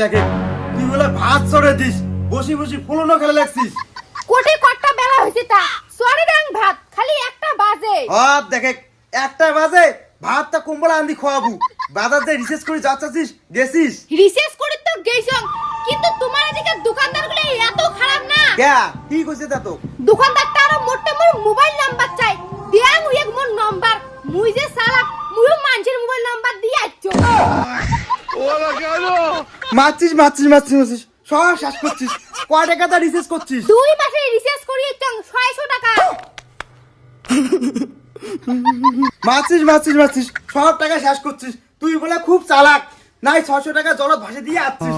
দেখে। তুই বলে ভাত চড়ে দিস বসি বসি ফুলনো খেলে লাগছিস। কোটি কট্টা বেলা হয়েছে তা। সরি রাং ভাত খালি একটা বাজে। আর দেখে একটা বাজে ভাতটা কুম্বলা আন্দি খাওয়াবু বাজার যে রিসার্চ করে যাচ্ছিস গেছিস? রিসেস করে তো গেছং কিন্তু তোমার এদিকে দোকানদারগুলো এত খারাপ না। ক্যা কি কইছে তা তো? দোকানদারটা আরও মোটে মোর মোবাইল নাম্বার চাই। দিয়াং উইক মোর নাম্বার। মুই যে সালা মুইও মানুষের মোবাইল নাম্বার দিয়ে আইছো মারছিস মারছিস মারছিস মারছিস। সব শেষ করছিস। কয় টাকা তা রিসার্চ করছিস? দুই মাসে রিসেস করি চং 600 টাকা। মারছিস মারছিস মারছিস। সব টাকা শেষ করছিস। তুই বলে খুব চালাক। নাই ছশো টাকা জলত ভাসে দিয়ে আসছিস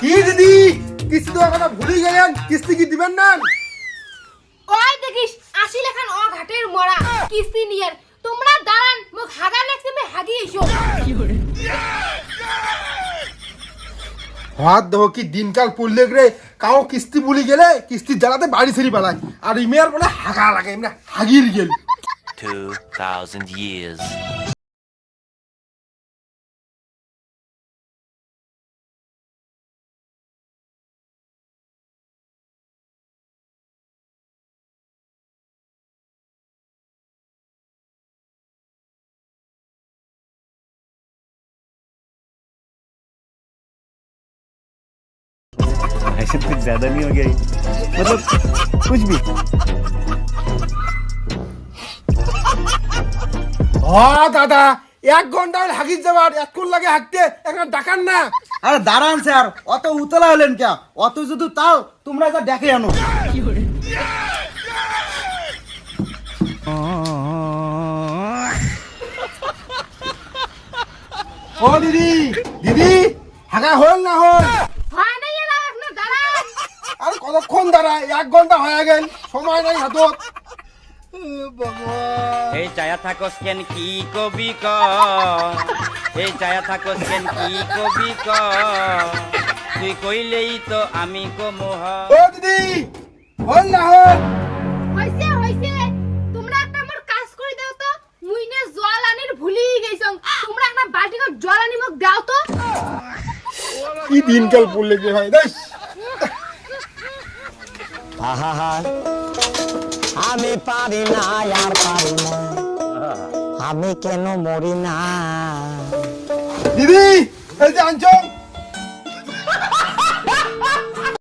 কি দিদি? কিস্তি তো এখনও ভুলেই গেলেন। কিস্তি কি দিবেন না? ওই দেখিস আশি লেখান অ ঘাটের মরা। কিস্তি নিয়ে মুখ হাগা লাগছে মে হাগি হাত দেহ কি? দিনকাল পড়লে রে কাও কিস্তি বুলি গেলে কিস্তি জ্বালাতে বাড়ি ছেড়ে পালায়। আর ইমেয়ার বলে হাগা লাগে এমনি হাগির গেল। 2,000 years. ऐसे कुछ ज्यादा नहीं हो गया ये? मतलब कुछ भी হ দাদা এক ঘন্টা হলে হাগির যাবার এতক্ষণ লাগে হাঁকতে এখন ডাকান না আরে দাঁড়ান স্যার অত উতলা হলেন কে অত যদি তাও তোমরা যা দেখে আনো ও দিদি দিদি হাগা হল না হল কতক্ষণ দাঁড়ায় এক ঘণ্টা হয়ে গেল সময় নাই হাতত। এই চায়া থাকস কেন কি কবি ক? এই চায়া থাকস কেন কি কবি ক? তুই কইলেই তো আমি কমোহ। ও দিদি হল না হল? হইছে হইছে। তোমরা একটা আমার কাজ করে দাও তো। মুই না জল আনির ভুলি গেছং তোমরা একটা বালতি জল আনি মোক দাও তো। কি দিনকাল পড়লে যে ভাই দেখ আহা আমি পারি না আর পারি না। আমি কেন মরি না? দিদি এই যে আনছো?